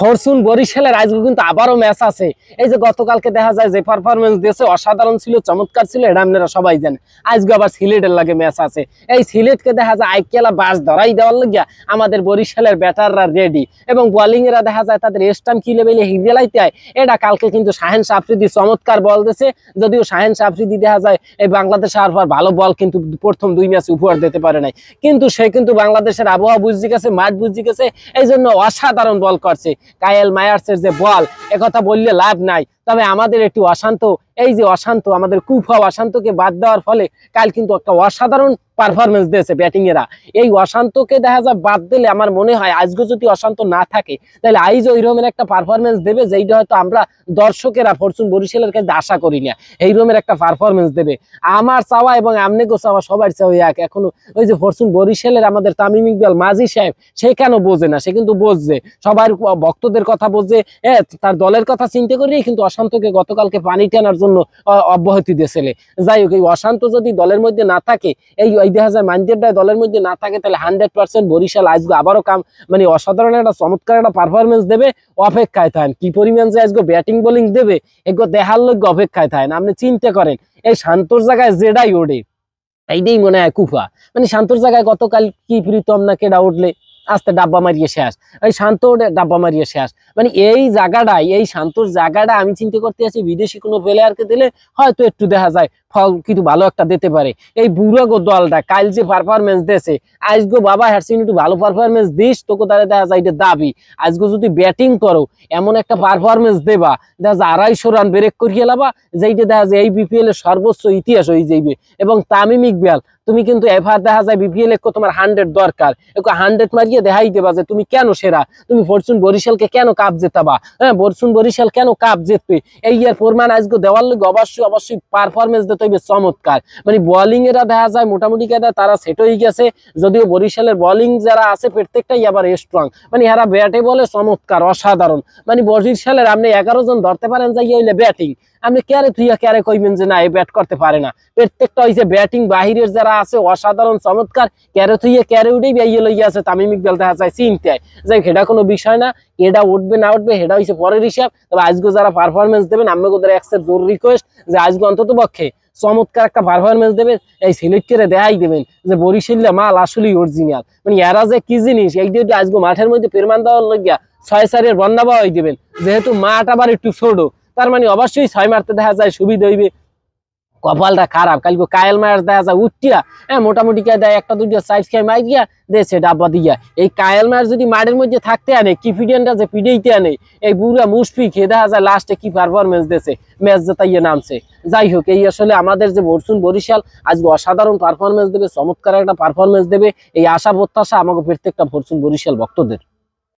Fortune বরিশালের আজকে কিন্তু আবারও ম্যাচ আছে। এই যে গতকালকে দেখা যায় যে পারফরমেন্স দিয়েছে, অসাধারণ ছিল, চমৎকার ছিল, এটা আপনারা সবাই জানেন। আজকে আবার সিলেটের লাগে ম্যাচ আছে। এই সিলেটকে দেখা যায় আইকেলা বাস ধরাই দেওয়ার লাগিয়া আমাদের বরিশালের ব্যাটাররা রেডি এবং বোলিং এরা দেখা যায় তাদের স্টাম কি লেভেলে হিগেলাইতে হয় এটা কালকে কিন্তু শাহেন সাফরিদি চমৎকার বল দিয়েছে। যদিও শাহেন সাফরিদি দেখা যায় এই বাংলাদেশ আর ভালো বল কিন্তু প্রথম দুই ম্যাচ উপহার দিতে পারে নাই। কিন্তু সে কিন্তু বাংলাদেশের আবহাওয়া বুঝতে গেছে, মাঠ বুঝতে গেছে এই জন্য অসাধারণ বল করছে। কায়েল মায়ার্সের যে বল একথা বললে লাভ নাই। তবে আমাদের একটু অশান্ত, এই যে অশান্ত, আমাদের কুফা অশান্তকে বাদ দেওয়ার ফলে কাল কিন্তু একটা অসাধারণ পারফরমেন্স দিয়েছে ব্যাটিং এরা। এই অশান্তকে দেখা যায় বাদ দিলে আমার মনে হয় আজকে যদি অশান্ত না থাকে, তাহলে আইজ ওই রকমের একটা পারফরমেন্স দেবে যেইটা হয়তো আমরা দর্শকেরা ফরচুন বরিশালের কাছে আশা করি না। এই রকমের একটা পারফরমেন্স দেবে। আমার চাওয়া এবং আমনেগো চাওয়া সবার চাওয়া এক। এখনও ওই যে ফরচুন বরিশালের আমাদের তামিম ইকবাল মাঝি সাহেব, সে কেন বোঝে না? সে কিন্তু বোঝে। সবার ভক্তদের কথা বোঝে হ্যাঁ তার দলের কথা চিন্তা করেই কিন্তু অশান্তকে গতকালকে পানি টানার জন্য অব্যাহতি দিয়েছিলে। যাই হোক, এই অশান্ত যদি দলের মধ্যে না থাকে, এই এই দেখা যায় মাইন্ডেরটা দলের মধ্যে না থাকে, তাহলে হান্ড্রেড পার্সেন্ট বরিশাল আজকে আবারও কাম মানে অসাধারণ একটা চমৎকার একটা পারফরমেন্স দেবে, অপেক্ষায় থাকেন। কি পরিমাণ যে আজকে ব্যাটিং বোলিং দেবে এগুলো দেখার লোক অপেক্ষায় থাকেন। আপনি চিন্তা করেন, এই শান্তর জায়গায় যেটাই ওড়ে এইটাই মনে হয় কুফা। মানে শান্তর জায়গায় গতকাল কি প্রীতম না কেডা উঠলে আস্তে ডাব্বা মারিয়ে শেষ। এই শান্ত ডাব্বা মারিয়ে শেষ। মানে এই জায়গাটাই, এই শান্তর জায়গাটা আমি চিন্তা করতে আছি, বিদেশি কোনো প্লেয়ারকে দিলে হয়তো একটু দেখা যায়। ফল কিন্তু ভালো একটা দিতে পারে। এই বুড়ো গো দলটা কাল যে পারফরমেন্স দিয়েছে আজগো বাবা হ্যারসিন একটু ভালো পারফরমেন্স দিস, তোকে তারা দেখা যায় এটা দাবি। আজকে যদি ব্যাটিং করো, এমন একটা পারফরমেন্স দেবা, দেখা যায় আড়াইশো রান ব্রেক করিয়ে লাবা, যেইটা দেখা যায় এই বিপিএল এর সর্বোচ্চ ইতিহাস হয়ে যাইবে। এবং তামিম ইকবাল, তুমি কিন্তু এভার দেখা যায় বিপিএল একটু তোমার হান্ড্রেড দরকার। একটু হান্ড্রেড মারিয়ে দেখাই দেবা যে তুমি কেন সেরা? তুমি ফরচুন বরিশালকে কেন কাপ জেতাবা? হ্যাঁ ফরচুন বরিশাল কেন কাপ জিতবে? এই ইয়ার প্রমাণ আজকে দেওয়ার লোক অবশ্যই অবশ্যই পারফরমেন্স হইবে চমৎকার। মানে বোলিং এরা দেখা যায় মোটামুটি কেদা তারা সেট হয়ে গেছে, যদিও বরিশালের বোলিং যারা আছে প্রত্যেকটাই আবার স্ট্রং মানে এরা ব্যাটে বলে চমৎকার, অসাধারণ। মানে বরিশালের আপনি এগারো জন ধরতে পারেন, যাই হইলে ব্যাটিং আপনি ক্যারে তুই ক্যারে কইবেন যে না, এই ব্যাট করতে পারে না? প্রত্যেকটা হইছে ব্যাটিং বাহিরের যারা আছে, অসাধারণ, চমৎকার ক্যারে তুই ক্যারে উঠেই বেরিয়ে লইয়া আছে তামিম ইকবাল, দেখা যায় চিন্তায়। যাই সেটা কোনো বিষয় না। এটা উঠবে, না উঠবে, সেটা হইছে পরের হিসাব। তবে আজকে যারা পারফরমেন্স দেবেন আমি ওদের একসেপ্ট জোর রিকোয়েস্ট যে আজকে অন্তত পক্ষে চমৎকার একটা পারফরমেন্স দেবে এই সিলেক্ট করে দেখাই দেবেন যে বরিশাল্লা মাল আসলেই অরিজিনাল মানে এরা যে কি জিনিস এই আজকে মাঠের মধ্যে পেরমান দেওয়ার লাগিয়া ছয় সারের বন্যা বাওয়াই দিবেন, যেহেতু মাঠ আবার একটু ছোট তার মানে অবশ্যই ছয় মারতে দেখা যায়, সুবিধা হইবে। কপালটা খারাপ, কালকে কায়েল মায়ার দেখা যায় উঠিয়া হ্যাঁ মোটামুটি কে দেয়, একটা দুইটা সাইজ খেয়ে মাই গিয়া দেছে ডাব্বা দিয়া। এই কায়েল মায়ের যদি মাঠের মধ্যে থাকতে আনে, কি ফিডিয়ানটা যে পিডিয়েতে আনে, এই বুড়া মুশফি খেয়ে দেখা যায় লাস্টে কি পারফরমেন্স দিয়েছে ম্যাচ জেতাইয়ে নামছে। যাই হোক, এই আসলে আমাদের যে বরসুন বরিশাল, আজকে অসাধারণ পারফরমেন্স দেবে, চমৎকার একটা পারফরমেন্স দেবে, এই আশা প্রত্যাশা আমাকে প্রত্যেকটা ফরচুন বরিশাল ভক্তদের।